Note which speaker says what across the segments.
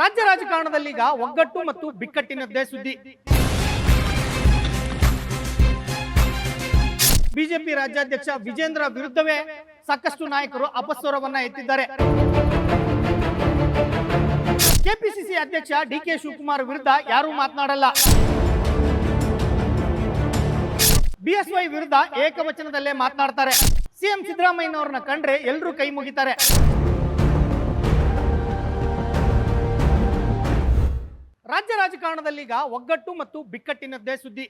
Speaker 1: ರಾಜ್ಯ ರಾಜಕಾರಣದಲ್ಲೀಗ ಒಗ್ಗಟ್ಟು ಮತ್ತು ಬಿಕ್ಕಟ್ಟಿನದ್ದೇ ಸುದ್ದಿ. ಬಿಜೆಪಿ ರಾಜ್ಯಾಧ್ಯಕ್ಷ ವಿಜೇಂದ್ರ ವಿರುದ್ಧವೇ ಸಾಕಷ್ಟು ನಾಯಕರು ಅಪಸ್ವರವನ್ನ ಎತ್ತಿದ್ದಾರೆ. ಕೆಪಿಸಿಸಿ ಅಧ್ಯಕ್ಷ ಡಿ ಕೆ ಶಿವಕುಮಾರ್ ವಿರುದ್ಧ ಯಾರೂ ಮಾತನಾಡಲ್ಲ. ಬಿಎಸ್ವೈ ವಿರುದ್ಧ ಏಕವಚನದಲ್ಲೇ ಮಾತನಾಡ್ತಾರೆ. ಸಿಎಂ ಸಿದ್ದರಾಮಯ್ಯನವರನ್ನ ಕಂಡ್ರೆ ಎಲ್ಲರೂ ಕೈ ಮುಗಿತಾರೆ. ರಾಜ್ಯ ರಾಜಕಾರಣದಲ್ಲೀಗ ಒಗ್ಗಟ್ಟು ಮತ್ತು ಬಿಕ್ಕಟ್ಟಿನದ್ದೇ ಸುದ್ದಿ.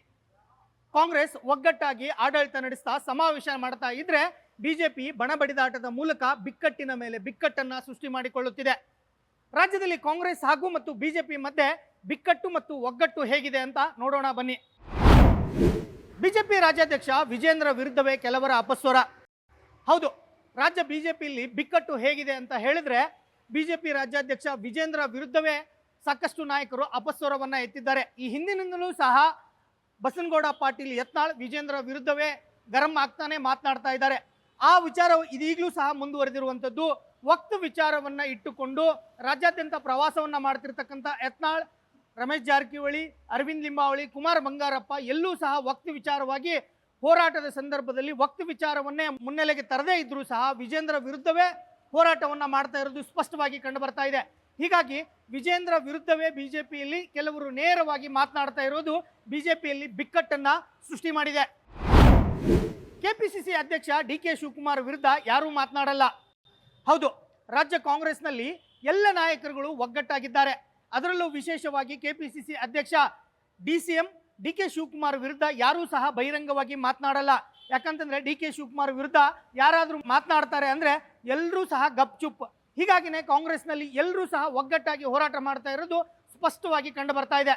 Speaker 1: ಕಾಂಗ್ರೆಸ್ ಒಗ್ಗಟ್ಟಾಗಿ ಆಡಳಿತ ನಡೆಸ್ತಾ ಸಮಾವೇಶ ಮಾಡ್ತಾ ಇದ್ರೆ ಬಿಜೆಪಿ ಬಣ ಬಡಿದಾಟದ ಮೂಲಕ ಬಿಕ್ಕಟ್ಟಿನ ಮೇಲೆ ಬಿಕ್ಕಟ್ಟನ್ನ ಸೃಷ್ಟಿ ಮಾಡಿಕೊಳ್ಳುತ್ತಿದೆ. ರಾಜ್ಯದಲ್ಲಿ ಕಾಂಗ್ರೆಸ್ ಹಾಗೂ ಮತ್ತು ಬಿಜೆಪಿ ಮಧ್ಯೆ ಬಿಕ್ಕಟ್ಟು ಮತ್ತು ಒಗ್ಗಟ್ಟು ಹೇಗಿದೆ ಅಂತ ನೋಡೋಣ ಬನ್ನಿ. ಬಿಜೆಪಿ ರಾಜ್ಯಾಧ್ಯಕ್ಷ ವಿಜೇಂದ್ರ ವಿರುದ್ಧವೇ ಕೆಲವರ ಅಪಸ್ವರ. ಹೌದು, ರಾಜ್ಯ ಬಿಜೆಪಿಯಲ್ಲಿ ಬಿಕ್ಕಟ್ಟು ಹೇಗಿದೆ ಅಂತ ಹೇಳಿದ್ರೆ ಬಿಜೆಪಿ ರಾಜ್ಯಾಧ್ಯಕ್ಷ ವಿಜೇಂದ್ರ ವಿರುದ್ಧವೇ ಸಾಕಷ್ಟು ನಾಯಕರು ಅಪಸ್ವರವನ್ನ ಎತ್ತಿದ್ದಾರೆ. ಈ ಹಿಂದಿನಿಂದಲೂ ಸಹ ಬಸನಗೌಡ ಪಾಟೀಲ್ ಯತ್ನಾಳ್, ವಿಜೇಂದ್ರ ವಿರುದ್ಧವೇ ಗರಂ ಆಗ್ತಾನೆ ಮಾತನಾಡ್ತಾ ಇದ್ದಾರೆ. ಆ ವಿಚಾರ ಇದೀಗಲೂ ಸಹ ಮುಂದುವರೆದಿರುವಂಥದ್ದು. ವಕ್ತು ವಿಚಾರವನ್ನ ಇಟ್ಟುಕೊಂಡು ರಾಜ್ಯಾದ್ಯಂತ ಪ್ರವಾಸವನ್ನ ಮಾಡ್ತಿರ್ತಕ್ಕಂಥ ಯತ್ನಾಳ್, ರಮೇಶ್ ಜಾರಕಿಹೊಳಿ, ಅರವಿಂದ್ ಲಿಂಬಾವಳಿ, ಕುಮಾರ್ ಬಂಗಾರಪ್ಪ ಎಲ್ಲೂ ಸಹ ವಕ್ತು ವಿಚಾರವಾಗಿ ಹೋರಾಟದ ಸಂದರ್ಭದಲ್ಲಿ ವಕ್ತು ವಿಚಾರವನ್ನೇ ಮುನ್ನೆಲೆಗೆ ತರದೇ ಇದ್ರೂ ಸಹ ವಿಜೇಂದ್ರ ವಿರುದ್ಧವೇ ಹೋರಾಟವನ್ನ ಮಾಡ್ತಾ ಇರೋದು ಸ್ಪಷ್ಟವಾಗಿ ಕಂಡು ಬರ್ತಾ ಇದೆ. ಹೀಗಾಗಿ ವಿಜೇಂದ್ರ ವಿರುದ್ಧವೇ ಬಿಜೆಪಿಯಲ್ಲಿ ಕೆಲವರು ನೇರವಾಗಿ ಮಾತನಾಡ್ತಾ ಇರೋದು ಬಿಜೆಪಿಯಲ್ಲಿ ಬಿಕ್ಕಟ್ಟನ್ನ ಸೃಷ್ಟಿ ಮಾಡಿದೆ. ಕೆಪಿಸಿಸಿ ಅಧ್ಯಕ್ಷ ಡಿ ಕೆ ಶಿವಕುಮಾರ್ ವಿರುದ್ಧ ಯಾರೂ ಮಾತನಾಡಲ್ಲ. ಹೌದು, ರಾಜ್ಯ ಕಾಂಗ್ರೆಸ್ನಲ್ಲಿ ಎಲ್ಲ ನಾಯಕರುಗಳು ಒಗ್ಗಟ್ಟಾಗಿದ್ದಾರೆ. ಅದರಲ್ಲೂ ವಿಶೇಷವಾಗಿ ಕೆಪಿಸಿಸಿ ಅಧ್ಯಕ್ಷ D C M, D K Shivakumar ವಿರುದ್ಧ ಯಾರೂ ಸಹ ಬಹಿರಂಗವಾಗಿ ಮಾತನಾಡಲ್ಲ. ಯಾಕಂತಂದ್ರೆ ಡಿ ಕೆ ಶಿವಕುಮಾರ್ ವಿರುದ್ಧ ಯಾರಾದರೂ ಮಾತನಾಡ್ತಾರೆ ಅಂದ್ರೆ ಎಲ್ಲರೂ ಸಹ ಗಪ್ಚುಪ್ ಹೀಗಾಗಿನೇ ಕಾಂಗ್ರೆಸ್ನಲ್ಲಿ ಎಲ್ಲರೂ ಸಹ ಒಗ್ಗಟ್ಟಾಗಿ ಹೋರಾಟ ಮಾಡ್ತಾ ಇರೋದು ಸ್ಪಷ್ಟವಾಗಿ ಕಂಡು ಬರ್ತಾ ಇದೆ.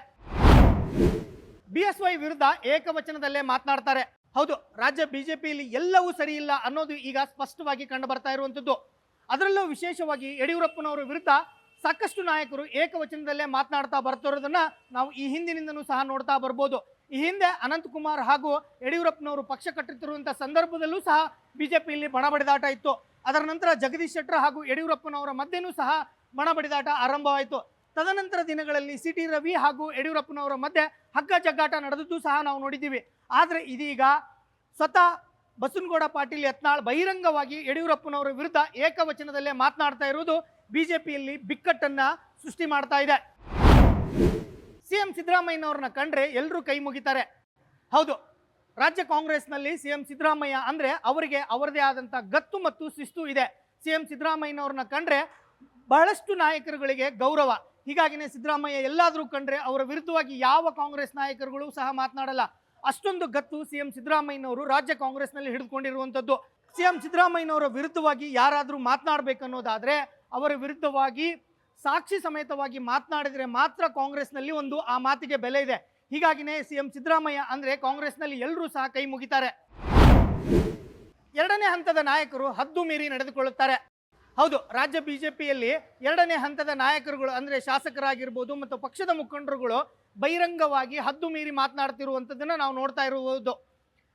Speaker 1: ಬಿ ಎಸ್ ವೈ ವಿರುದ್ಧ ಏಕವಚನದಲ್ಲೇ ಮಾತನಾಡ್ತಾರೆ. ಹೌದು, ರಾಜ್ಯ ಬಿಜೆಪಿಯಲ್ಲಿ ಎಲ್ಲವೂ ಸರಿ ಇಲ್ಲ ಅನ್ನೋದು ಈಗ ಸ್ಪಷ್ಟವಾಗಿ ಕಂಡು ಬರ್ತಾ ಇರುವಂಥದ್ದು. ಅದರಲ್ಲೂ ವಿಶೇಷವಾಗಿ ಯಡಿಯೂರಪ್ಪನವರ ವಿರುದ್ಧ ಸಾಕಷ್ಟು ನಾಯಕರು ಏಕವಚನದಲ್ಲೇ ಮಾತನಾಡ್ತಾ ಬರ್ತಿರೋದನ್ನ ನಾವು ಈ ಹಿಂದಿನಿಂದನೂ ಸಹ ನೋಡ್ತಾ ಬರ್ಬೋದು. ಈ ಹಿಂದೆ ಅನಂತಕುಮಾರ್ ಹಾಗೂ ಯಡಿಯೂರಪ್ಪನವರು ಪಕ್ಷ ಕಟ್ಟುತ್ತಿರುವಂಥ ಸಂದರ್ಭದಲ್ಲೂ ಸಹ ಬಿಜೆಪಿಯಲ್ಲಿ ಬಣ ಬಡಿದಾಟ ಇತ್ತು. ಅದರ ನಂತರ ಜಗದೀಶ್ ಶೆಟ್ಟರ್ ಹಾಗೂ ಯಡಿಯೂರಪ್ಪನವರ ಮಧ್ಯೆನೂ ಸಹ ಬಣ ಬಡಿದಾಟ ಆರಂಭವಾಯಿತು. ತದನಂತರ ದಿನಗಳಲ್ಲಿ ಸಿ ಟಿ ರವಿ ಹಾಗೂ ಯಡಿಯೂರಪ್ಪನವರ ಮಧ್ಯೆ ಹಗ್ಗ ಜಗ್ಗಾಟ ನಡೆದದ್ದು ಸಹ ನಾವು ನೋಡಿದ್ದೀವಿ. ಆದರೆ ಇದೀಗ ಸ್ವತಃ ಬಸನಗೌಡ ಪಾಟೀಲ್ ಯತ್ನಾಳ್ ಬಹಿರಂಗವಾಗಿ ಯಡಿಯೂರಪ್ಪನವರ ವಿರುದ್ಧ ಏಕವಚನದಲ್ಲೇ ಮಾತನಾಡ್ತಾ ಇರುವುದು ಬಿಜೆಪಿಯಲ್ಲಿ ಬಿಕ್ಕಟ್ಟನ್ನ ಸೃಷ್ಟಿ ಮಾಡ್ತಾ ಇದೆ. ಸಿಎಂ ಸಿದ್ದರಾಮಯ್ಯನವ್ರನ್ನ ಕಂಡ್ರೆ ಎಲ್ಲರೂ ಕೈ ಮುಗಿತಾರೆ. ಹೌದು, ರಾಜ್ಯ ಕಾಂಗ್ರೆಸ್ನಲ್ಲಿ ಸಿ ಎಂ ಸಿದ್ದರಾಮಯ್ಯ ಅಂದರೆ ಅವರಿಗೆ ಅವರದೇ ಆದಂಥ ಗತ್ತು ಮತ್ತು ಶಿಸ್ತು ಇದೆ. ಸಿ ಎಂ ಸಿದ್ದರಾಮಯ್ಯನವ್ರನ್ನ ಕಂಡ್ರೆ ಬಹಳಷ್ಟು ನಾಯಕರುಗಳಿಗೆ ಗೌರವ. ಹೀಗಾಗಿನೇ ಸಿದ್ದರಾಮಯ್ಯ ಎಲ್ಲಾದರೂ ಕಂಡ್ರೆ ಅವರ ವಿರುದ್ಧವಾಗಿ ಯಾವ ಕಾಂಗ್ರೆಸ್ ನಾಯಕರುಗಳು ಸಹ ಮಾತನಾಡಲ್ಲ. ಅಷ್ಟೊಂದು ಗತ್ತು ಸಿ ಎಂ ಸಿದ್ದರಾಮಯ್ಯನವರು ರಾಜ್ಯ ಕಾಂಗ್ರೆಸ್ನಲ್ಲಿ ಹಿಡಿದುಕೊಂಡಿರುವಂಥದ್ದು ಸಿಎಂ ಸಿದ್ದರಾಮಯ್ಯನವರ ವಿರುದ್ಧವಾಗಿ ಯಾರಾದರೂ ಮಾತನಾಡಬೇಕನ್ನೋದಾದರೆ ಅವರ ವಿರುದ್ಧವಾಗಿ ಸಾಕ್ಷಿ ಸಮೇತವಾಗಿ ಮಾತನಾಡಿದರೆ ಮಾತ್ರ ಕಾಂಗ್ರೆಸ್ನಲ್ಲಿ ಒಂದು ಆ ಮಾತಿಗೆ ಬೆಲೆ ಇದೆ. ಹೀಗಾಗಿನೇ ಸಿಎಂ ಸಿದ್ದರಾಮಯ್ಯ ಅಂದ್ರೆ ಕಾಂಗ್ರೆಸ್ನಲ್ಲಿ ಎಲ್ಲರೂ ಸಹ ಕೈ ಮುಗಿತಾರೆ. ಎರಡನೇ ಹಂತದ ನಾಯಕರು ಹದ್ದು ಮೀರಿ ನಡೆದುಕೊಳ್ಳುತ್ತಾರೆ. ಹೌದು, ರಾಜ್ಯ ಬಿಜೆಪಿಯಲ್ಲಿ ಎರಡನೇ ಹಂತದ ನಾಯಕರುಗಳು ಅಂದ್ರೆ ಶಾಸಕರಾಗಿರ್ಬೋದು ಮತ್ತು ಪಕ್ಷದ ಮುಖಂಡರುಗಳು ಬಹಿರಂಗವಾಗಿ ಹದ್ದು ಮೀರಿ ಮಾತನಾಡ್ತಿರುವಂಥದ್ದನ್ನು ನಾವು ನೋಡ್ತಾ ಇರುವುದು.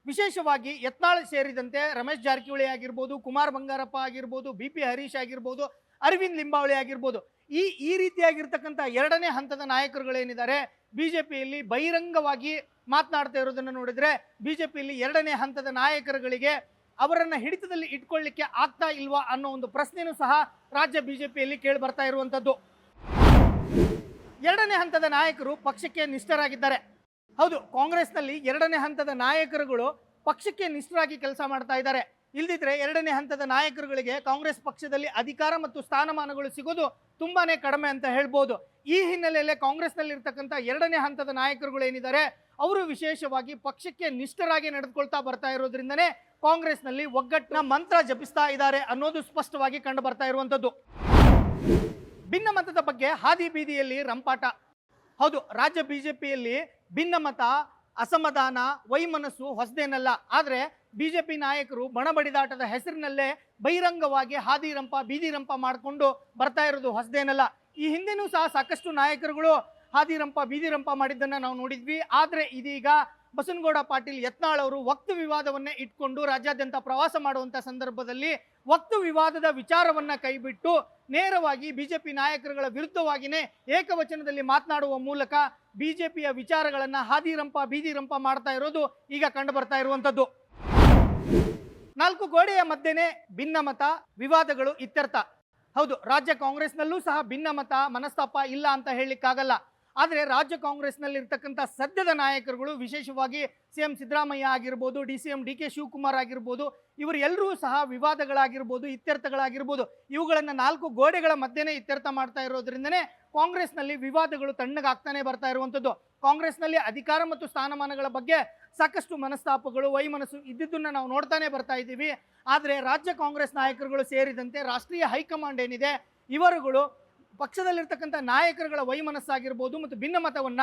Speaker 1: ವಿಶೇಷವಾಗಿ ಯತ್ನಾಳ ಸೇರಿದಂತೆ ರಮೇಶ್ ಜಾರಕಿಹೊಳಿ ಆಗಿರ್ಬೋದು, ಕುಮಾರ್ ಬಂಗಾರಪ್ಪ ಆಗಿರ್ಬೋದು, ಬಿ ಪಿ ಹರೀಶ್ ಆಗಿರ್ಬೋದು, ಅರವಿಂದ್ ಲಿಂಬಾವಳಿ ಆಗಿರ್ಬೋದು, ಈ ಈ ರೀತಿಯಾಗಿರ್ತಕ್ಕಂಥ ಎರಡನೇ ಹಂತದ ನಾಯಕರುಗಳೇನಿದ್ದಾರೆ ಬಿ ಜೆ ಪಿಯಲ್ಲಿ ಬಹಿರಂಗವಾಗಿ ಮಾತನಾಡ್ತಾ ಇರೋದನ್ನು ನೋಡಿದರೆ ಬಿ ಜೆ ಪಿಯಲ್ಲಿ ಎರಡನೇ ಹಂತದ ನಾಯಕರುಗಳಿಗೆ ಅವರನ್ನು ಹಿಡಿತದಲ್ಲಿ ಇಟ್ಕೊಳ್ಳಿಕ್ಕೆ ಆಗ್ತಾ ಇಲ್ವಾ ಅನ್ನೋ ಒಂದು ಪ್ರಶ್ನೆಯೂ ಸಹ ರಾಜ್ಯ ಬಿ ಜೆ ಪಿಯಲ್ಲಿ ಕೇಳಿ ಬರ್ತಾ ಇರುವಂಥದ್ದು. ಎರಡನೇ ಹಂತದ ನಾಯಕರು ಪಕ್ಷಕ್ಕೆ ನಿಷ್ಠರಾಗಿದ್ದಾರೆ. ಹೌದು, ಕಾಂಗ್ರೆಸ್ನಲ್ಲಿ ಎರಡನೇ ಹಂತದ ನಾಯಕರುಗಳು ಪಕ್ಷಕ್ಕೆ ನಿಷ್ಠರಾಗಿ ಕೆಲಸ ಮಾಡ್ತಾ ಇದ್ದಾರೆ. ಇಲ್ದಿದ್ರೆ ಎರಡನೇ ಹಂತದ ನಾಯಕರುಗಳಿಗೆ ಕಾಂಗ್ರೆಸ್ ಪಕ್ಷದಲ್ಲಿ ಅಧಿಕಾರ ಮತ್ತು ಸ್ಥಾನಮಾನಗಳು ಸಿಗೋದು ತುಂಬಾನೇ ಕಡಿಮೆ ಅಂತ ಹೇಳ್ಬೋದು. ಈ ಹಿನ್ನೆಲೆಯಲ್ಲಿ ಕಾಂಗ್ರೆಸ್ನಲ್ಲಿ ಇರ್ತಕ್ಕಂಥ ಎರಡನೇ ಹಂತದ ನಾಯಕರುಗಳು ಏನಿದ್ದಾರೆ, ಅವರು ವಿಶೇಷವಾಗಿ ಪಕ್ಷಕ್ಕೆ ನಿಷ್ಠರಾಗಿ ನಡೆದುಕೊಳ್ತಾ ಬರ್ತಾ ಇರೋದ್ರಿಂದನೇ ಕಾಂಗ್ರೆಸ್ನಲ್ಲಿ ಒಗ್ಗಟ್ಟಿನ ಮಂತ್ರ ಜಪಿಸ್ತಾ ಇದ್ದಾರೆ ಅನ್ನೋದು ಸ್ಪಷ್ಟವಾಗಿ ಕಂಡು ಬರ್ತಾ ಇರುವಂಥದ್ದು. ಭಿನ್ನಮತದ ಬಗ್ಗೆ ಹಾದಿ ಬೀದಿಯಲ್ಲಿ ರಂಪಾಟ. ಹೌದು, ರಾಜ್ಯ ಬಿಜೆಪಿಯಲ್ಲಿ ಭಿನ್ನಮತ, ಅಸಮಾಧಾನ, ವೈಮನಸ್ಸು ಹೊಸದೇನಲ್ಲ. ಆದರೆ ಬಿಜೆಪಿ ನಾಯಕರು ಬಣಬಡಿದಾಟದ ಹೆಸರಿನಲ್ಲೇ ಬಹಿರಂಗವಾಗಿ ಹಾದಿರಂಪ ಬೀದಿರಂಪ ಬೀದಿ ರಂಪ ಮಾಡಿಕೊಂಡು ಬರ್ತಾ ಇರೋದು ಹೊಸದೇನಲ್ಲ. ಈ ಹಿಂದೆನೂ ಸಹ ಸಾಕಷ್ಟು ನಾಯಕರುಗಳು ಹಾದಿರಂಪ ಬೀದಿರಂಪ ಬೀದಿ ಮಾಡಿದ್ದನ್ನು ನಾವು ನೋಡಿದ್ವಿ. ಆದರೆ ಇದೀಗ ಬಸನಗೌಡ ಪಾಟೀಲ್ ಯತ್ನಾಳ್ ಅವರು ವಕ್ತು ವಿವಾದವನ್ನೇ ಇಟ್ಕೊಂಡು ರಾಜ್ಯಾದ್ಯಂತ ಪ್ರವಾಸ ಮಾಡುವಂತ ಸಂದರ್ಭದಲ್ಲಿ ವಕ್ತು ವಿವಾದದ ವಿಚಾರವನ್ನ ಕೈಬಿಟ್ಟು ನೇರವಾಗಿ ಬಿಜೆಪಿ ನಾಯಕರುಗಳ ವಿರುದ್ಧವಾಗಿಯೇ ಏಕವಚನದಲ್ಲಿ ಮಾತನಾಡುವ ಮೂಲಕ ಬಿಜೆಪಿಯ ವಿಚಾರಗಳನ್ನ ಹಾದಿರಂಪ ಬೀದಿರಂಪ ಮಾಡ್ತಾ ಇರೋದು ಈಗ ಕಂಡು ಬರ್ತಾ ಇರುವಂತದ್ದು ನಾಲ್ಕು ಗೋಡೆಯ ಮಧ್ಯೆನೇ ಭಿನ್ನಮತ ವಿವಾದಗಳು ಇತ್ಯರ್ಥ. ಹೌದು, ರಾಜ್ಯ ಕಾಂಗ್ರೆಸ್ನಲ್ಲೂ ಸಹ ಭಿನ್ನಮತ ಮನಸ್ತಾಪ ಇಲ್ಲ ಅಂತ ಹೇಳಲಿಕ್ಕಾಗಲ್ಲ. ಆದರೆ ರಾಜ್ಯ ಕಾಂಗ್ರೆಸ್ನಲ್ಲಿ ಇರ್ತಕ್ಕಂಥ ಸದ್ಯದ ನಾಯಕರುಗಳು, ವಿಶೇಷವಾಗಿ ಸಿ ಎಂ ಸಿದ್ದರಾಮಯ್ಯ ಆಗಿರ್ಬೋದು, D C M D K Shivakumar ಆಗಿರ್ಬೋದು ಇವರೆಲ್ಲರೂ ಸಹ ವಿವಾದಗಳಾಗಿರ್ಬೋದು, ಇತ್ಯರ್ಥಗಳಾಗಿರ್ಬೋದು, ಇವುಗಳನ್ನು ನಾಲ್ಕು ಗೋಡೆಗಳ ಮಧ್ಯೆನೇ ಇತ್ಯರ್ಥ ಮಾಡ್ತಾ ಇರೋದ್ರಿಂದನೇ ಕಾಂಗ್ರೆಸ್ನಲ್ಲಿ ವಿವಾದಗಳು ತಣ್ಣಗಾಗ್ತಾನೆ ಬರ್ತಾ ಇರುವಂಥದ್ದು. ಕಾಂಗ್ರೆಸ್ನಲ್ಲಿ ಅಧಿಕಾರ ಮತ್ತು ಸ್ಥಾನಮಾನಗಳ ಬಗ್ಗೆ ಸಾಕಷ್ಟು ಮನಸ್ತಾಪಗಳು, ವೈಮನಸ್ಸು ಇದ್ದಿದ್ದನ್ನು ನಾವು ನೋಡ್ತಾನೆ ಬರ್ತಾ ಇದ್ದೀವಿ. ಆದರೆ ರಾಜ್ಯ ಕಾಂಗ್ರೆಸ್ ನಾಯಕರುಗಳು ಸೇರಿದಂತೆ ರಾಷ್ಟ್ರೀಯ ಹೈಕಮಾಂಡ್ ಏನಿದೆ, ಇವರುಗಳು ಪಕ್ಷದಲ್ಲಿರ್ತಕ್ಕಂಥ ನಾಯಕರುಗಳ ವೈಮನಸ್ಸಾಗಿರ್ಬೋದು ಮತ್ತು ಭಿನ್ನಮತವನ್ನ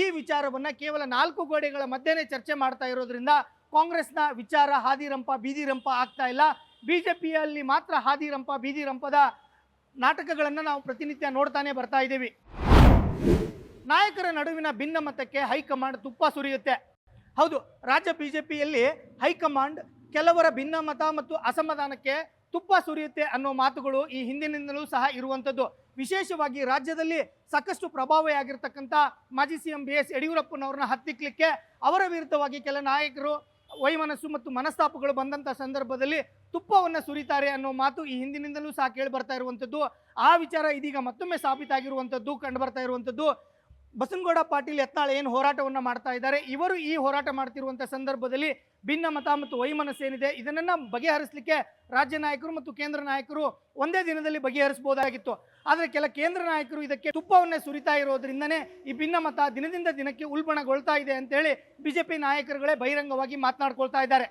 Speaker 1: ಈ ವಿಚಾರವನ್ನ ಕೇವಲ ನಾಲ್ಕು ಗೋಡೆಗಳ ಮಧ್ಯೆನೇ ಚರ್ಚೆ ಮಾಡ್ತಾ ಇರೋದ್ರಿಂದ ಕಾಂಗ್ರೆಸ್ನ ವಿಚಾರ ಹಾದಿರಂಪ, ಬೀದಿರಂಪ ಆಗ್ತಾ ಇಲ್ಲ. ಬಿ ಜೆ ಪಿಯಲ್ಲಿ ಮಾತ್ರ ಹಾದಿರಂಪ, ಬೀದಿರಂಪದ ನಾಟಕಗಳನ್ನು ನಾವು ಪ್ರತಿನಿತ್ಯ ನೋಡ್ತಾನೆ ಬರ್ತಾ ಇದ್ದೀವಿ. ನಾಯಕರ ನಡುವಿನ ಭಿನ್ನಮತಕ್ಕೆ ಹೈಕಮಾಂಡ್ ತುಪ್ಪ ಸುರಿಯುತ್ತೆ. ಹೌದು, ರಾಜ್ಯ ಬಿ ಜೆ ಪಿಯಲ್ಲಿ ಹೈಕಮಾಂಡ್ ಕೆಲವರ ಭಿನ್ನಮತ ಮತ್ತು ಅಸಮಾಧಾನಕ್ಕೆ ತುಪ್ಪ ಸುರಿಯುತ್ತೆ ಅನ್ನೋ ಮಾತುಗಳು ಈ ಹಿಂದಿನಿಂದಲೂ ಸಹ ಇರುವಂಥದ್ದು. ವಿಶೇಷವಾಗಿ ರಾಜ್ಯದಲ್ಲಿ ಸಾಕಷ್ಟು ಪ್ರಭಾವಿಯಾಗಿರ್ತಕ್ಕಂಥ ಮಾಜಿ ಸಿ ಎಂ ಬಿ ಎಸ್ ಯಡಿಯೂರಪ್ಪನವ್ರನ್ನ ಹತ್ತಿಕ್ಕಲಿಕ್ಕೆ ಅವರ ವಿರುದ್ಧವಾಗಿ ಕೆಲ ನಾಯಕರು ವೈಮನಸ್ಸು ಮತ್ತು ಮನಸ್ತಾಪಗಳು ಬಂದಂಥ ಸಂದರ್ಭದಲ್ಲಿ ತುಪ್ಪವನ್ನು ಸುರಿತಾರೆ ಅನ್ನೋ ಮಾತು ಈ ಹಿಂದಿನಿಂದಲೂ ಸಹ ಕೇಳಿ ಬರ್ತಾ ಇರುವಂಥದ್ದು. ಆ ವಿಚಾರ ಇದೀಗ ಮತ್ತೊಮ್ಮೆ ಸಾಬೀತಾಗಿರುವಂಥದ್ದು, ಕಂಡು ಬರ್ತಾ ಇರುವಂಥದ್ದು. ಬಸನಗೌಡ ಪಾಟೀಲ್ ಯತ್ನಾಳ್ ಏನು ಹೋರಾಟವನ್ನು ಮಾಡ್ತಾ ಇದ್ದಾರೆ, ಇವರು ಈ ಹೋರಾಟ ಮಾಡ್ತಿರುವಂಥ ಸಂದರ್ಭದಲ್ಲಿ ಭಿನ್ನಮತ ಮತ್ತು ವೈಮನಸ್ಸು ಏನಿದೆ, ಇದನ್ನ ಬಗೆಹರಿಸಲಿಕ್ಕೆ ರಾಜ್ಯ ನಾಯಕರು ಮತ್ತು ಕೇಂದ್ರ ನಾಯಕರು ಒಂದೇ ದಿನದಲ್ಲಿ ಬಗೆಹರಿಸಬಹುದಾಗಿತ್ತು. ಆದರೆ ಕೆಲ ಕೇಂದ್ರ ನಾಯಕರು ಇದಕ್ಕೆ ತುಪ್ಪವನ್ನೇ ಸುರಿತಾ ಇರೋದ್ರಿಂದನೇ ಈ ಭಿನ್ನ ಮತ ದಿನದಿಂದ ದಿನಕ್ಕೆ ಉಲ್ಬಣಗೊಳ್ತಾ ಇದೆ ಅಂತೇಳಿ ಬಿಜೆಪಿ ನಾಯಕರುಗಳೇ ಬಹಿರಂಗವಾಗಿ ಮಾತನಾಡ್ಕೊಳ್ತಾ ಇದ್ದಾರೆ.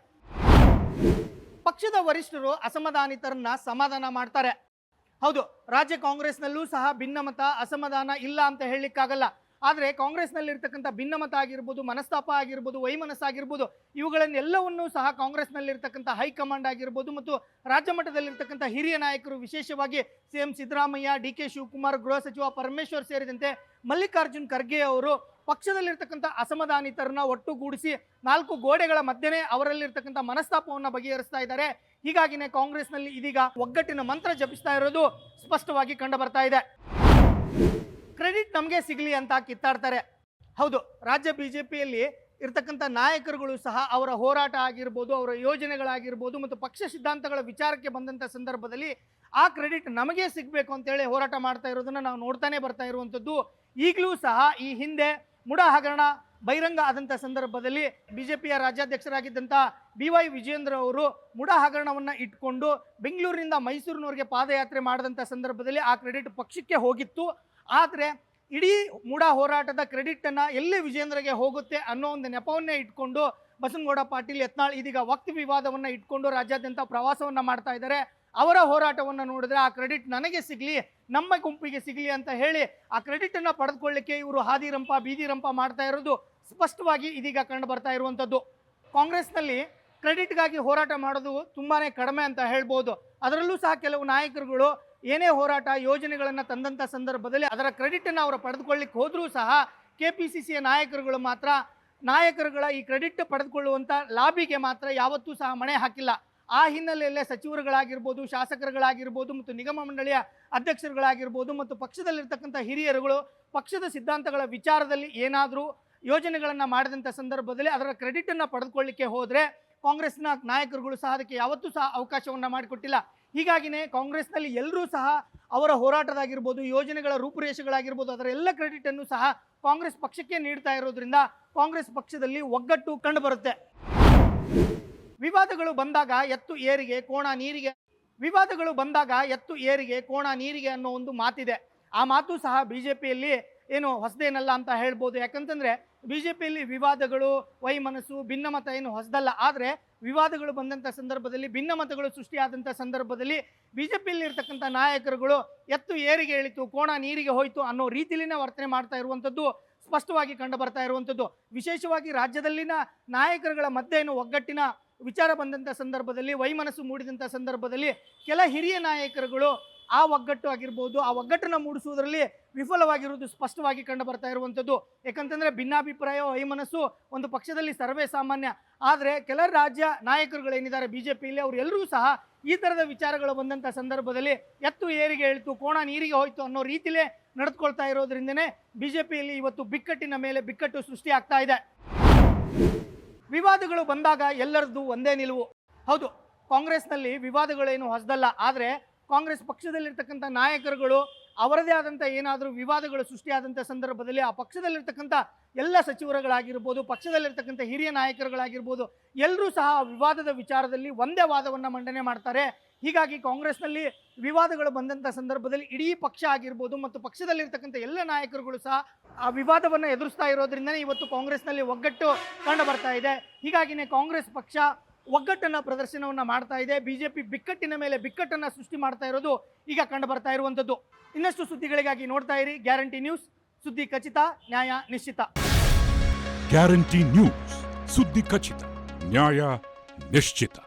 Speaker 1: ಪಕ್ಷದ ವರಿಷ್ಠರು ಅಸಮಾಧಾನಿತರನ್ನ ಸಮಾಧಾನ ಮಾಡ್ತಾರೆ. ಹೌದು, ರಾಜ್ಯ ಕಾಂಗ್ರೆಸ್ನಲ್ಲೂ ಸಹ ಭಿನ್ನಮತ ಅಸಮಾಧಾನ ಇಲ್ಲ ಅಂತ ಹೇಳಲಿಕ್ಕಾಗಲ್ಲ. ಆದರೆ ಕಾಂಗ್ರೆಸ್ನಲ್ಲಿರ್ತಕ್ಕಂಥ ಭಿನ್ನಮತ ಆಗಿರ್ಬೋದು, ಮನಸ್ತಾಪ ಆಗಿರ್ಬೋದು ವೈಮನಸ್ಸಾಗಿರ್ಬೋದು ಇವುಗಳನ್ನೆಲ್ಲವನ್ನೂ ಸಹ ಕಾಂಗ್ರೆಸ್ನಲ್ಲಿರ್ತಕ್ಕಂಥ ಹೈಕಮಾಂಡ್ ಆಗಿರ್ಬೋದು ಮತ್ತು ರಾಜ್ಯ ಮಟ್ಟದಲ್ಲಿರ್ತಕ್ಕಂಥ ಹಿರಿಯ ನಾಯಕರು, ವಿಶೇಷವಾಗಿ C M Siddaramaiah, D K Shivakumar, ಗೃಹ ಸಚಿವ ಪರಮೇಶ್ವರ್ ಸೇರಿದಂತೆ ಮಲ್ಲಿಕಾರ್ಜುನ್ ಖರ್ಗೆ ಅವರು ಪಕ್ಷದಲ್ಲಿರ್ತಕ್ಕಂಥ ಅಸಮಾಧಾನಿತರನ್ನ ಒಟ್ಟುಗೂಡಿಸಿ ನಾಲ್ಕು ಗೋಡೆಗಳ ಮಧ್ಯೆನೇ ಅವರಲ್ಲಿರ್ತಕ್ಕಂಥ ಮನಸ್ತಾಪವನ್ನು ಬಗೆಹರಿಸ್ತಾ ಇದ್ದಾರೆ. ಹೀಗಾಗಿನೇ ಕಾಂಗ್ರೆಸ್ನಲ್ಲಿ ಇದೀಗ ಒಗ್ಗಟ್ಟಿನ ಮಂತ್ರ ಜಪಿಸ್ತಾ ಇರೋದು ಸ್ಪಷ್ಟವಾಗಿ ಕಂಡು ಬರ್ತಾ ಇದೆ. ಕ್ರೆಡಿಟ್ ನಮಗೆ ಸಿಗಲಿ ಅಂತ ಕಿತ್ತಾಡ್ತಾರೆ. ಹೌದು, ರಾಜ್ಯ ಬಿ ಜೆ ಪಿಯಲ್ಲಿ ಇರ್ತಕ್ಕಂಥ ನಾಯಕರುಗಳು ಸಹ ಅವರ ಹೋರಾಟ ಆಗಿರ್ಬೋದು, ಅವರ ಯೋಜನೆಗಳಾಗಿರ್ಬೋದು ಮತ್ತು ಪಕ್ಷ ಸಿದ್ಧಾಂತಗಳ ವಿಚಾರಕ್ಕೆ ಬಂದಂಥ ಸಂದರ್ಭದಲ್ಲಿ ಆ ಕ್ರೆಡಿಟ್ ನಮಗೆ ಸಿಗಬೇಕು ಅಂತೇಳಿ ಹೋರಾಟ ಮಾಡ್ತಾ ಇರೋದನ್ನು ನಾವು ನೋಡ್ತಾನೆ ಬರ್ತಾ ಇರುವಂಥದ್ದು. ಈಗಲೂ ಸಹ ಈ ಹಿಂದೆ ಮುಡ ಹಗರಣ, ಬಹಿರಂಗ ಆದಂಥ ಸಂದರ್ಭದಲ್ಲಿ ಬಿ ಜೆ ಪಿಯ ರಾಜ್ಯಾಧ್ಯಕ್ಷರಾಗಿದ್ದಂಥ ಬಿ ವೈ ವಿಜೇಂದ್ರ ಅವರು ಮುಡ ಹಗರಣವನ್ನು ಇಟ್ಕೊಂಡು ಬೆಂಗಳೂರಿನಿಂದ ಮೈಸೂರಿನವರಿಗೆ ಪಾದಯಾತ್ರೆ ಮಾಡಿದಂಥ ಸಂದರ್ಭದಲ್ಲಿ ಆ ಕ್ರೆಡಿಟ್ ಪಕ್ಷಕ್ಕೆ ಹೋಗಿತ್ತು. ಆದರೆ ಇಡೀ ಮೂಡಾ ಹೋರಾಟದ ಕ್ರೆಡಿಟನ್ನು ಎಲ್ಲಿ ವಿಜೇಂದ್ರಗೆ ಹೋಗುತ್ತೆ ಅನ್ನೋ ಒಂದು ನೆಪವನ್ನೇ ಇಟ್ಕೊಂಡು ಬಸನಗೌಡ ಪಾಟೀಲ್ ಯತ್ನಾಳ್ ಇದೀಗ ವಕ್ತಿ ವಿವಾದವನ್ನು ಇಟ್ಕೊಂಡು ರಾಜ್ಯಾದ್ಯಂತ ಪ್ರವಾಸವನ್ನು ಮಾಡ್ತಾ ಇದ್ದಾರೆ. ಅವರ ಹೋರಾಟವನ್ನು ನೋಡಿದ್ರೆ ಆ ಕ್ರೆಡಿಟ್ ನನಗೆ ಸಿಗಲಿ, ನಮ್ಮ ಗುಂಪಿಗೆ ಸಿಗಲಿ ಅಂತ ಹೇಳಿ ಆ ಕ್ರೆಡಿಟನ್ನು ಪಡೆದುಕೊಳ್ಳಿಕ್ಕೆ ಇವರು ಹಾದಿರಂಪ ಬೀದಿರಂಪ ಮಾಡ್ತಾ ಇರೋದು ಸ್ಪಷ್ಟವಾಗಿ ಇದೀಗ ಕಂಡು ಬರ್ತಾ ಇರುವಂಥದ್ದು. ಕಾಂಗ್ರೆಸ್ನಲ್ಲಿ ಕ್ರೆಡಿಟ್ಗಾಗಿ ಹೋರಾಟ ಮಾಡೋದು ತುಂಬಾ ಕಡಿಮೆ ಅಂತ ಹೇಳ್ಬೋದು. ಅದರಲ್ಲೂ ಸಹ ಕೆಲವು ನಾಯಕರುಗಳು ಏನೇ ಹೋರಾಟ, ಯೋಜನೆಗಳನ್ನು ತಂದಂಥ ಸಂದರ್ಭದಲ್ಲಿ ಅದರ ಕ್ರೆಡಿಟನ್ನು ಅವರು ಪಡೆದುಕೊಳ್ಳಿಕ್ಕೆ ಹೋದರೂ ಸಹ ಕೆ ಪಿ ಸಿ ಸಿಯ ನಾಯಕರುಗಳು ಮಾತ್ರ, ನಾಯಕರುಗಳ ಈ ಕ್ರೆಡಿಟ್ ಪಡೆದುಕೊಳ್ಳುವಂಥ ಲಾಬಿಗೆ ಮಾತ್ರ ಯಾವತ್ತೂ ಸಹ ಮಣೆ ಹಾಕಿಲ್ಲ. ಆ ಹಿನ್ನೆಲೆಯಲ್ಲೇ ಸಚಿವರುಗಳಾಗಿರ್ಬೋದು, ಶಾಸಕರುಗಳಾಗಿರ್ಬೋದು ಮತ್ತು ನಿಗಮ ಮಂಡಳಿಯ ಅಧ್ಯಕ್ಷರುಗಳಾಗಿರ್ಬೋದು ಮತ್ತು ಪಕ್ಷದಲ್ಲಿರ್ತಕ್ಕಂಥ ಹಿರಿಯರುಗಳು, ಪಕ್ಷದ ಸಿದ್ಧಾಂತಗಳ ವಿಚಾರದಲ್ಲಿ ಏನಾದರೂ ಯೋಜನೆಗಳನ್ನು ಮಾಡಿದಂಥ ಸಂದರ್ಭದಲ್ಲಿ ಅದರ ಕ್ರೆಡಿಟನ್ನು ಪಡೆದುಕೊಳ್ಳಿಕ್ಕೆ ಹೋದರೆ ಕಾಂಗ್ರೆಸ್ನ ನಾಯಕರುಗಳು ಸಹ ಅದಕ್ಕೆ ಯಾವತ್ತೂ ಸಹ ಅವಕಾಶವನ್ನು ಮಾಡಿಕೊಟ್ಟಿಲ್ಲ. ಹೀಗಾಗಿನೇ ಕಾಂಗ್ರೆಸ್ನಲ್ಲಿ ಎಲ್ಲರೂ ಸಹ ಅವರ ಹೋರಾಟದಾಗಿರ್ಬೋದು, ಯೋಜನೆಗಳ ರೂಪುರೇಷೆಗಳಾಗಿರ್ಬೋದು, ಅದರ ಎಲ್ಲ ಕ್ರೆಡಿಟನ್ನು ಸಹ ಕಾಂಗ್ರೆಸ್ ಪಕ್ಷಕ್ಕೆ ನೀಡ್ತಾ ಇರೋದ್ರಿಂದ ಕಾಂಗ್ರೆಸ್ ಪಕ್ಷದಲ್ಲಿ ಒಗ್ಗಟ್ಟು ಕಂಡುಬರುತ್ತೆ ವಿವಾದಗಳು ಬಂದಾಗ ಎತ್ತು ಏರಿಗೆ, ಕೋಣ ನೀರಿಗೆ, ವಿವಾದಗಳು ಬಂದಾಗ ಎತ್ತು ಏರಿಗೆ, ಕೋಣ ನೀರಿಗೆ ಅನ್ನೋ ಒಂದು ಮಾತಿದೆ. ಆ ಮಾತು ಸಹ ಬಿ ಜೆ ಪಿಯಲ್ಲಿ ಏನು ಹೊಸದೇನಲ್ಲ ಅಂತ ಹೇಳ್ಬೋದು. ಯಾಕಂತಂದ್ರೆ ಬಿ ವಿವಾದಗಳು, ವೈಮನಸ್ಸು, ಭಿನ್ನಮತ ಏನು ಹೊಸದಲ್ಲ. ಆದರೆ ವಿವಾದಗಳು ಬಂದಂಥ ಸಂದರ್ಭದಲ್ಲಿ, ಭಿನ್ನಮತಗಳು ಸೃಷ್ಟಿಯಾದಂಥ ಸಂದರ್ಭದಲ್ಲಿ ಬಿ ಜೆ ಪಿಯಲ್ಲಿ ನಾಯಕರುಗಳು ಎತ್ತು ಏರಿಗೆ ಇಳಿತು, ಕೋಣ ನೀರಿಗೆ ಹೋಯಿತು ಅನ್ನೋ ರೀತಿಯಲ್ಲಿನ ವರ್ತನೆ ಮಾಡ್ತಾ ಇರುವಂಥದ್ದು, ಸ್ಪಷ್ಟವಾಗಿ ಕಂಡು ಬರ್ತಾ ಇರುವಂಥದ್ದು. ವಿಶೇಷವಾಗಿ ರಾಜ್ಯದಲ್ಲಿನ ನಾಯಕರುಗಳ ಮಧ್ಯೆ ಏನು ಒಗ್ಗಟ್ಟಿನ ವಿಚಾರ ಬಂದಂಥ ಸಂದರ್ಭದಲ್ಲಿ, ವೈಮನಸ್ಸು ಮೂಡಿದಂಥ ಸಂದರ್ಭದಲ್ಲಿ ಕೆಲ ಹಿರಿಯ ನಾಯಕರುಗಳು ಆ ಒಗ್ಗಟ್ಟು ಆಗಿರ್ಬೋದು, ಆ ಒಗ್ಗಟ್ಟನ್ನು ಮೂಡಿಸುವುದರಲ್ಲಿ ವಿಫಲವಾಗಿರುವುದು ಸ್ಪಷ್ಟವಾಗಿ ಕಂಡು ಬರ್ತಾ ಇರುವಂಥದ್ದು. ಯಾಕಂತಂದರೆ ಭಿನ್ನಾಭಿಪ್ರಾಯ ವೈಮನಸ್ಸು ಒಂದು ಪಕ್ಷದಲ್ಲಿ ಸರ್ವೇ ಸಾಮಾನ್ಯ. ಆದರೆ ಕೆಲ ರಾಜ್ಯ ನಾಯಕರುಗಳೇನಿದ್ದಾರೆ ಬಿ ಜೆ ಪಿಯಲ್ಲಿ ಅವರೆಲ್ಲರೂ ಸಹ ಈ ಥರದ ವಿಚಾರಗಳು ಬಂದಂಥ ಸಂದರ್ಭದಲ್ಲಿ ಎತ್ತು ಏರಿಗೆ ಇಳಿತು, ಕೋಣ ನೀರಿಗೆ ಹೋಯ್ತು ಅನ್ನೋ ರೀತಿಲೇ ನಡೆದುಕೊಳ್ತಾ ಇರೋದ್ರಿಂದನೇ ಬಿ ಜೆ ಪಿಯಲ್ಲಿ ಇವತ್ತು ಬಿಕ್ಕಟ್ಟಿನ ಮೇಲೆ ಬಿಕ್ಕಟ್ಟು ಸೃಷ್ಟಿ ಆಗ್ತಾ ಇದೆ. ವಿವಾದಗಳು ಬಂದಾಗ ಎಲ್ಲರದ್ದು ಒಂದೇ ನಿಲುವು. ಹೌದು, ಕಾಂಗ್ರೆಸ್ನಲ್ಲಿ ವಿವಾದಗಳೇನು ಹೊಸದಲ್ಲ. ಆದರೆ ಕಾಂಗ್ರೆಸ್ ಪಕ್ಷದಲ್ಲಿರ್ತಕ್ಕಂಥ ನಾಯಕರುಗಳು, ಅವರದೇ ಆದಂಥ ಏನಾದರೂ ವಿವಾದಗಳು ಸೃಷ್ಟಿಯಾದಂಥ ಸಂದರ್ಭದಲ್ಲಿ ಆ ಪಕ್ಷದಲ್ಲಿರ್ತಕ್ಕಂಥ ಎಲ್ಲ ಸಚಿವರುಗಳಾಗಿರ್ಬೋದು, ಪಕ್ಷದಲ್ಲಿರ್ತಕ್ಕಂಥ ಹಿರಿಯ ನಾಯಕರುಗಳಾಗಿರ್ಬೋದು, ಎಲ್ಲರೂ ಸಹ ವಿವಾದದ ವಿಚಾರದಲ್ಲಿ ಒಂದೇ ವಾದವನ್ನು ಮಂಡನೆ ಮಾಡ್ತಾರೆ. ಹೀಗಾಗಿ ಕಾಂಗ್ರೆಸ್ನಲ್ಲಿ ವಿವಾದಗಳು ಬಂದಂಥ ಸಂದರ್ಭದಲ್ಲಿ ಇಡೀ ಪಕ್ಷ ಆಗಿರ್ಬೋದು ಮತ್ತು ಪಕ್ಷದಲ್ಲಿರ್ತಕ್ಕಂಥ ಎಲ್ಲ ನಾಯಕರುಗಳು ಸಹ ಆ ವಿವಾದವನ್ನು ಎದುರಿಸ್ತಾ ಇರೋದ್ರಿಂದನೇ ಇವತ್ತು ಕಾಂಗ್ರೆಸ್ನಲ್ಲಿ ಒಗ್ಗಟ್ಟು ಕಂಡು ಬರ್ತಾ ಇದೆ. ಹೀಗಾಗಿನೇ ಕಾಂಗ್ರೆಸ್ ಪಕ್ಷ ಒಗ್ಗಟ್ಟನ್ನ ಪ್ರದರ್ಶನವನ್ನ ಮಾಡ್ತಾ ಇದೆ. ಬಿಜೆಪಿ ಬಿಕ್ಕಟ್ಟಿನ ಮೇಲೆ ಬಿಕ್ಕಟ್ಟನ್ನ ಸೃಷ್ಟಿ ಮಾಡ್ತಾ ಇರೋದು ಈಗ ಕಂಡು ಬರ್ತಾ ಇರುವಂಥದ್ದು ಇನ್ನಷ್ಟು ಸುದ್ದಿಗಳಿಗಾಗಿ ನೋಡ್ತಾ ಇರಿ. ಗ್ಯಾರಂಟಿ ನ್ಯೂಸ್, ಸುದ್ದಿ ಖಚಿತ, ನ್ಯಾಯ ನಿಶ್ಚಿತ.
Speaker 2: ಗ್ಯಾರಂಟಿ ನ್ಯೂಸ್, ಸುದ್ದಿ ಖಚಿತ, ನ್ಯಾಯ ನಿಶ್ಚಿತ.